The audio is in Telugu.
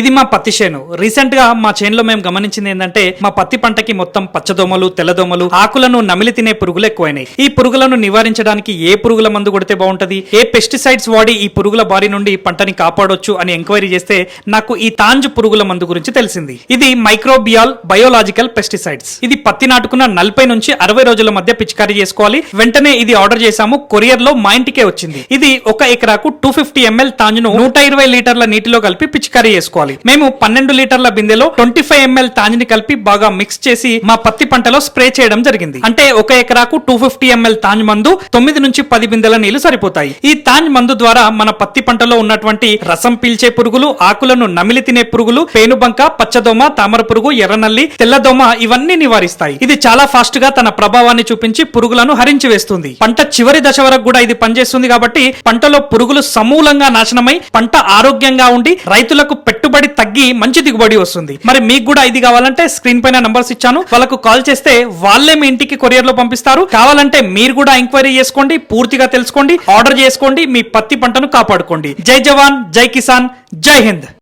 ఇది మా పత్తి చేను. రీసెంట్గా మా చేనులో మేము గమనించింది ఏంటంటే మా పత్తి పంటకి మొత్తం పచ్చదోమలు తెల్లదోమలు ఆకులను నమిలి తినే పురుగులు ఎక్కువైనాయి. ఈ పురుగులను నివారించడానికి ఏ పురుగుల మందు కొడితే బాగుంటది? ఏ పెస్టిసైడ్స్ వాడి ఈ పురుగుల బారి నుండి పంటని కాపాడొచ్చు అని ఎంక్వైరీ చేస్తే నాకు ఈ తాంజు పురుగుల మందు గురించి తెలిసింది. ఇది మైక్రోబియాల్ బయోలాజికల్ పెస్టిసైడ్స్ ఇది పత్తి నాటుకున్న నలభై నుంచి అరవై రోజుల మధ్య పిచికారీ చేసుకోవాలి. వెంటనే ఇది ఆర్డర్ చేశాము. కొరియర్లో మా ఇంటికే వచ్చింది. ఇది ఒక ఎకరాకు టూ ఫిఫ్టీ ఎంఎల్ తాంజును నూట ఇరవై లీటర్ల నీటిలో కలిపి పిచికారీ చేసుకోవాలి. మేము పన్నెండు లీటర్ల బిందెలో ట్వంటీ ఫైవ్ ఎంఎల్ తాంజిని కలిపి బాగా మిక్స్ చేసి మా పత్తి పంటలో స్ప్రే చేయడం జరిగింది. అంటే ఒక ఎకరాకు టూ ఫిఫ్టీ ఎంఎల్ తాంజ్ మందు తొమ్మిది నుంచి పది బిందెల నీళ్ళు సరిపోతాయి. ఈ తాంజ్ మందు ద్వారా మన పత్తి పంటలో ఉన్నటువంటి రసం పీల్చే పురుగులు ఆకులను నమిలి తినే పురుగులు పేనుబంక పచ్చదోమ తామర పురుగు ఎర్రనల్లి తెల్లదోమ ఇవన్నీ నివారిస్తాయి. ఇది చాలా ఫాస్ట్గా తన ప్రభావాన్ని చూపించి పురుగులను హరించి వేస్తుంది. పంట చివరి దశ వరకు కూడా ఇది పనిచేస్తుంది కాబట్టి పంటలో పురుగులు సమూలంగా నాశనమై పంట ఆరోగ్యంగా ఉండి రైతులకు పెట్టుబడి పెట్టుబడి తగ్గి మంచి దిగుబడి వస్తుంది. మరి మీకు కూడా ఇది కావాలంటే స్క్రీన్ పైన నంబర్స్ ఇచ్చాను. వాళ్ళకు కాల్ చేస్తే వాళ్ళే మీ ఇంటికి కొరియర్లో పంపిస్తారు. కావాలంటే మీరు కూడా ఎంక్వైరీ చేసుకోండి పూర్తిగా తెలుసుకోండి ఆర్డర్ చేసుకోండి మీ పత్తి పంటను కాపాడుకోండి. జై జవాన్ జై కిసాన్ జై హింద్.